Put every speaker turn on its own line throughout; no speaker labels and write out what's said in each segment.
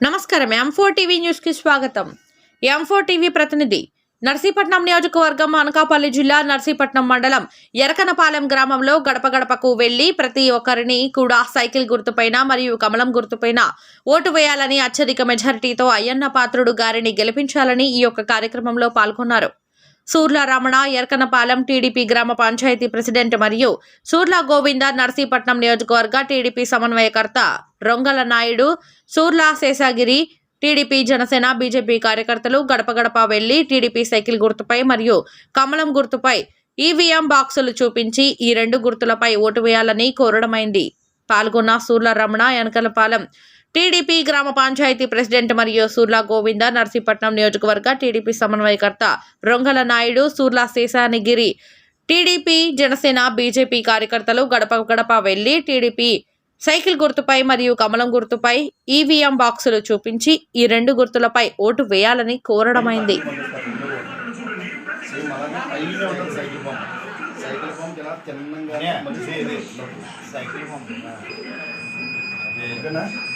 నమస్కారం ఎంఫోర్ టీవీ న్యూస్కి స్వాగతం. ఎంఫోర్ టీవీ ప్రతినిధి నర్సీపట్నం నియోజకవర్గం అనకాపల్లి జిల్లా నర్సీపట్నం మండలం ఎరకనపాలెం గ్రామంలో గడప గడపకు వెళ్ళి ప్రతి ఒక్కరిని కూడా సైకిల్ గుర్తుపైన మరియు కమలం గుర్తుపైన ఓటు వేయాలని అత్యధిక మెజారిటీతో అయ్యన్న పాత్రుడు గారిని గెలిపించాలని ఈ యొక్క కార్యక్రమంలో పాల్గొన్నారు. సూర్ల రమణ ఎరకనపాలెం టీడీపీ గ్రామ పంచాయతీ ప్రెసిడెంట్ మరియు సూర్ల గోవింద నర్సీపట్నం నియోజకవర్గ టీడీపీ సమన్వయకర్త రొంగల నాయుడు సూర్ల శేషాగిరి టీడీపీ జనసేన బీజేపీ కార్యకర్తలు గడప గడప వెళ్ళి టీడీపీ సైకిల్ గుర్తుపై మరియు కమలం గుర్తుపై ఈవీఎం బాక్సులు చూపించి ఈ రెండు గుర్తులపై ఓటు వేయాలని కోరడమైంది. పాల్గొన్న సూర్ల రమణ ఎనకలపాలెం టీడీపీ గ్రామ పంచాయతీ ప్రెసిడెంట్ మరియు సూర్ల గోవింద నర్సీపట్నం నియోజకవర్గ టీడీపీ సమన్వయకర్త రొంగల నాయుడు సూర్ల శేషానిగిరి టీడీపీ జనసేన బీజేపీ కార్యకర్తలు గడప గడప వెళ్ళి టీడీపీ సైకిల్ గుర్తుపై మరియు కమలం గుర్తుపై ఈవీఎం బాక్సులు చూపించి ఈ రెండు గుర్తులపై ఓటు వేయాలని కోరడమైంది.
Cycle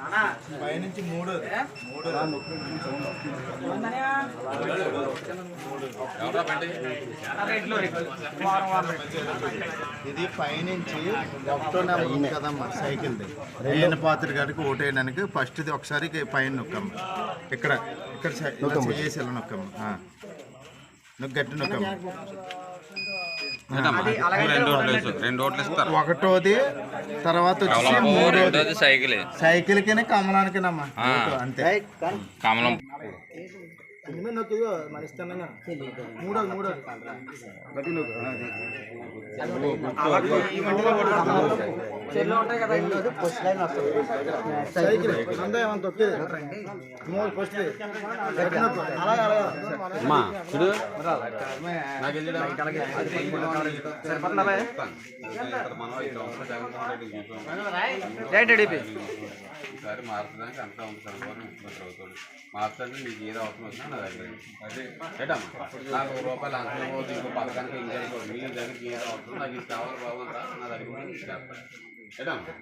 cycle cycle. పైనుంచి మూడు మూడు ఇది పైనుంచి ఒకటో నెంబర్ ఉంది కదమ్మా సైకిల్ది. రేణ పాత్ర గారికి ఓటేయడానికి ఫస్ట్ ఇది ఒకసారి పైన నొక్కమ్మ. ఇక్కడ ఇక్కడ చేసి నొక్కమ్మ. ఆ. నొక్కి గట్టి నొక్కమ్మ. ఒకటోది తర్వాత వచ్చి మూడోది.
Cycle
cycle. కినే కమలానికినమ్మా. అంతే.
కమలం.
మూడోది మూడోది గట్టి నొక్కు అది. సైకిల్ అందా ఏమన్నా తొక్కేది మూడు ఫస్ట్ గట్టి అలాగే అలాగే
ఒకసారి మార్చడానికి అంతా ఉంది సరిపోని ముఖ్యమంత్రి అవుతాడు మార్చడానికి మీకు ఏది అవసరం వచ్చినా నా దగ్గర ఉంది. ఏటమ్మా? నాకు ఒక రూపాయలు అంచనా పోతుంది ఇంకో పథకానికి ఇంకా మీ దగ్గరికి ఏదో అవసరం నాకు ఇది కావాలి బాబు నా దగ్గర ఉంది, ఏటమ్మా?